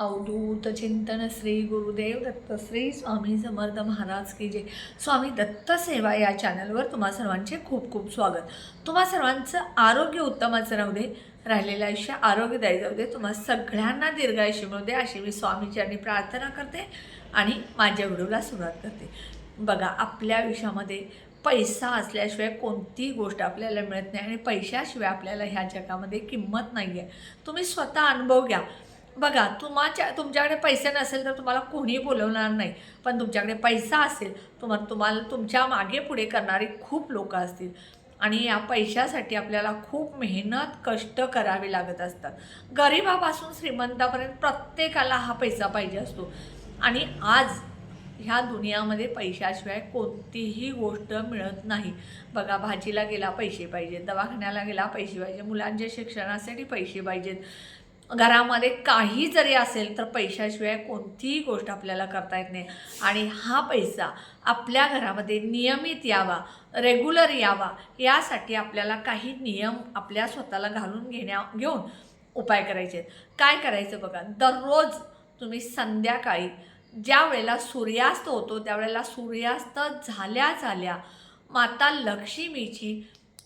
अवधूत चिंतन श्री गुरुदेव दत्त श्री स्वामी समर्थ महाराज की जय. स्वामी दत्त सेवा या चॅनलवर तुम्हा सर्वांचे खूप खूप स्वागत. तुम्हा सर्वांचं आरोग्य उत्तमाचं राहू दे राहिलेलं आयुष्य आरोग्यदायी जाऊ दे तुम्हा सगळ्यांना दीर्घायुष्य मिळू दे अशी मी स्वामीचरणी प्रार्थना करते आणि माझ्या व्हिडिओला सुरुवात करते. बघा आपल्या आयुष्यामध्ये पैसा असल्याशिवाय कोणतीही गोष्ट आपल्याला मिळत नाही आणि पैशाशिवाय आपल्याला ह्या जगामध्ये किंमत नाही आहे तुम्ही स्वतः अनुभव घ्या. बघा तुमच्या तुमच्याकडे पैसे नसेल तर तुम्हाला कोणी बोलवणार नाही. पण तुमच्याकडे पैसा असेल तुम्हाला तुम्हाला तुमच्या मागे पुढे करणारी खूप लोक असतील. आणि या पैशासाठी आपल्याला खूप मेहनत कष्ट करावे लागत असतात. गरिबापासून श्रीमंतापर्यंत प्रत्येकाला हा पैसा पाहिजे असतो. आणि आज ह्या दुनियामध्ये पैशाशिवाय कोणतीही गोष्ट मिळत नाही. बघा भाजीला गेला पैसे पाहिजेत दवाखान्याला गेला पैसे पाहिजे मुलांच्या शिक्षणासाठी पैसे पाहिजेत. घरामध्ये काही जरी असेल तर पैशाशिवाय कोणतीही गोष्ट आपल्याला करता येत नाही. आणि हा पैसा आपल्या घरामध्ये नियमित यावा रेग्युलर यावा यासाठी आपल्याला काही नियम आपल्या स्वतःला घालून घेण्या घेऊन उपाय करायचे आहेत. काय करायचं बघा दररोज तुम्ही संध्याकाळी ज्या वेळेला सूर्यास्त होतो त्यावेळेला सूर्यास्त झाल्या झाल्या माता लक्ष्मीची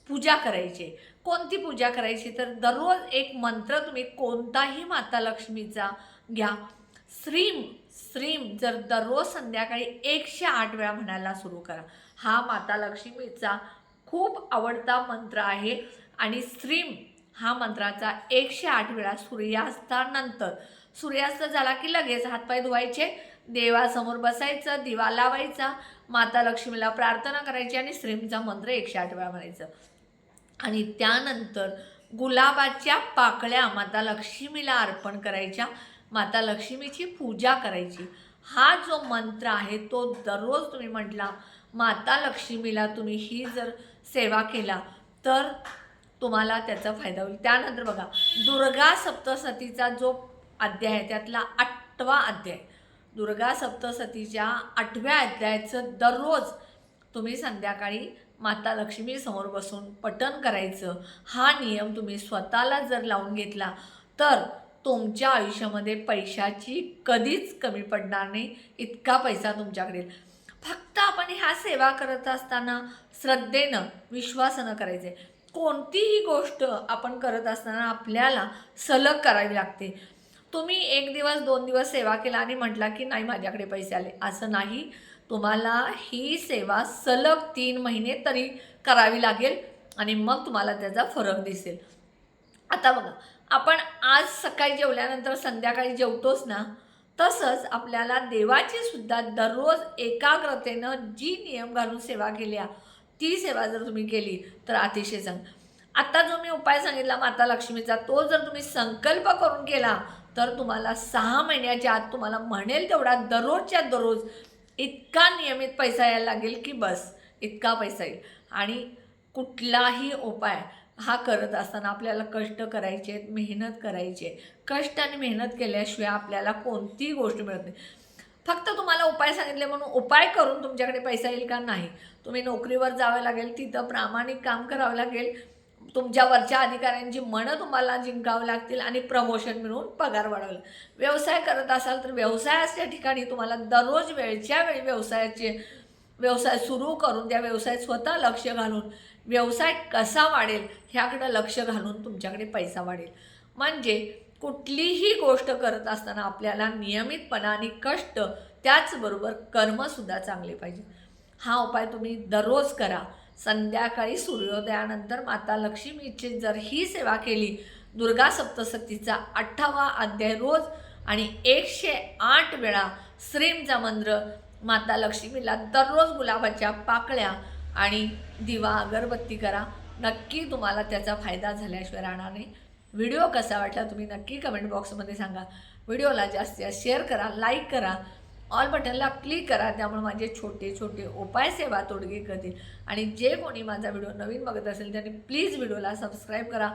पूजा करायची. कोणती पूजा करायची? तर दररोज एक मंत्र तुम्ही कोणताही माता लक्ष्मीचा घ्या. श्रीम श्रीम जर दररोज संध्याकाळी एकशे आठ वेळा म्हणायला सुरू करा. हा माता लक्ष्मीचा खूप आवडता मंत्र आहे. आणि श्रीम हा मंत्राचा एकशे आठ वेळा सूर्यास्तानंतर. सूर्यास्त झाला की लगेच हातपाय धुवायचे देवासमोर बसायचं दिवा लावायचा माता लक्ष्मीला प्रार्थना करायची आणि श्रीमचा मंत्र एकशे आठ वेळा म्हणायचं. आणि त्यानंतर गुलाबाच्या पाकळ्या माता लक्ष्मीला अर्पण करायच्या माता लक्ष्मीची पूजा करायची. हा जो मंत्र आहे तो दररोज तुम्ही म्हटला माता लक्ष्मीला तुम्ही ही जर सेवा केला तर तुम्हाला त्याचा फायदा होईल. त्यानंतर बघा दुर्गा सप्तसतीचा जो अध्याय आहे त्यातला आठवा अध्याय. दुर्गा सप्तसतीच्या आठव्या अध्यायाचं दररोज तुम्ही संध्याकाळी माता लक्ष्मी समोर बसून पठन करायचं. हा नियम तुम्ही स्वतःला जर लावून घेतला तर तुमच्या आयुष्यामध्ये पैशाची कधीच कमी पडणार नाही इतका पैसा तुमच्याकडे फक्त आपण ह्या सेवा करत असताना श्रद्धेनं विश्वासानं आहे कोणतीही गोष्ट आपण करत असताना आपल्याला सलग करावी लागते. तुम्ही एक दिवस दोन दिवस सेवा केला आणि म्हटला की नाही माझ्याकडे पैसे आले. असं नाही. तुम्हाला ही सेवा सलग तीन महिने तरी करावी लागेल आणि मग तुम्हाला त्याचा फरक दिसेल. आता बघा आपण आज सकाळी जेवल्यानंतर संध्याकाळी जेवतोच ना तसंच आपल्याला देवाची सुद्धा दररोज एकाग्रतेनं जी नियम घालून सेवा केल्या ती सेवा जर तुम्ही केली तर अतिशय चांग आता जो मी उपाय सांगितला माता लक्ष्मीचा तो जर तुम्ही संकल्प करून केला तर तुम्हाला सहा महिन्याच्या आत तुम्हाला म्हणेल तेवढा दररोजच्या दररोज इतका नियमित पैसा यायला लागेल की बस इतका पैसा येईल. आणि कुठलाही उपाय हा करत असताना आपल्याला कष्ट करायचे आहेत मेहनत करायची आहे. कष्ट आणि मेहनत केल्याशिवाय आपल्याला कोणतीही गोष्ट मिळत नाही. फक्त तुम्हाला उपाय सांगितले म्हणून उपाय करून तुमच्याकडे पैसा येईल का नाही? तुम्ही नोकरीवर जावं लागेल तिथं प्रामाणिक काम करावं लागेल. तुमच्या वरच्या अधिकाऱ्यांची मनं तुम्हाला जिंकावं लागतील आणि प्रमोशन मिळवून पगार वाढवेल व्यवसाय करत असाल तर व्यवसायाच्या ठिकाणी तुम्हाला दररोज वेळच्या वेळी व्यवसायाचे व्यवसाय सुरू करून त्या व्यवसायात स्वतः लक्ष घालून व्यवसाय कसा वाढेल ह्याकडं लक्ष घालून तुमच्याकडे पैसा वाढेल. म्हणजे कुठलीही गोष्ट करत असताना आपल्याला नियमितपणाने कष्ट त्याचबरोबर कर्मसुद्धा चांगले पाहिजे. हा उपाय तुम्ही दररोज करा. संध्याकाळी सूर्योदयानंतर माता लक्ष्मीची जर ही सेवा केली दुर्गा सप्तशतीचा अठ्ठावा अध्याय रोज आणि एकशे आठ वेळा श्रीमचा मंत्र माता लक्ष्मीला दररोज गुलाबाच्या पाकळ्या आणि दिवा अगरबत्ती करा. नक्की तुम्हाला त्याचा फायदा झाल्याशिवाय राहणार नाही. व्हिडिओ कसा वाटला तुम्ही नक्की कमेंट बॉक्समध्ये सांगा. व्हिडिओला जास्तीत जास्त शेअर करा लाईक करा. ऑल बटनला क्लिक करा त्यामुळे माझे छोटे छोटे उपाय सेवा तोडगे करतील. आणि जे कोणी माझा व्हिडिओ नवीन बघत असेल त्यांनी प्लीज व्हिडिओला सबस्क्राईब करा.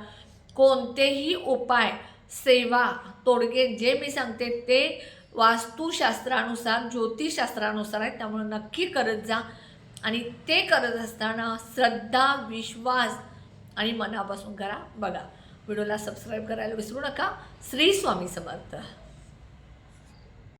कोणतेही उपाय सेवा तोडगे जे मी सांगते ते वास्तुशास्त्रानुसार ज्योतिषशास्त्रानुसार आहेत त्यामुळे नक्की करत जा. आणि ते करत असताना श्रद्धा विश्वास आणि मनापासून करा बघा. व्हिडिओला सबस्क्राईब करायला विसरू नका. श्री स्वामी समर्थ.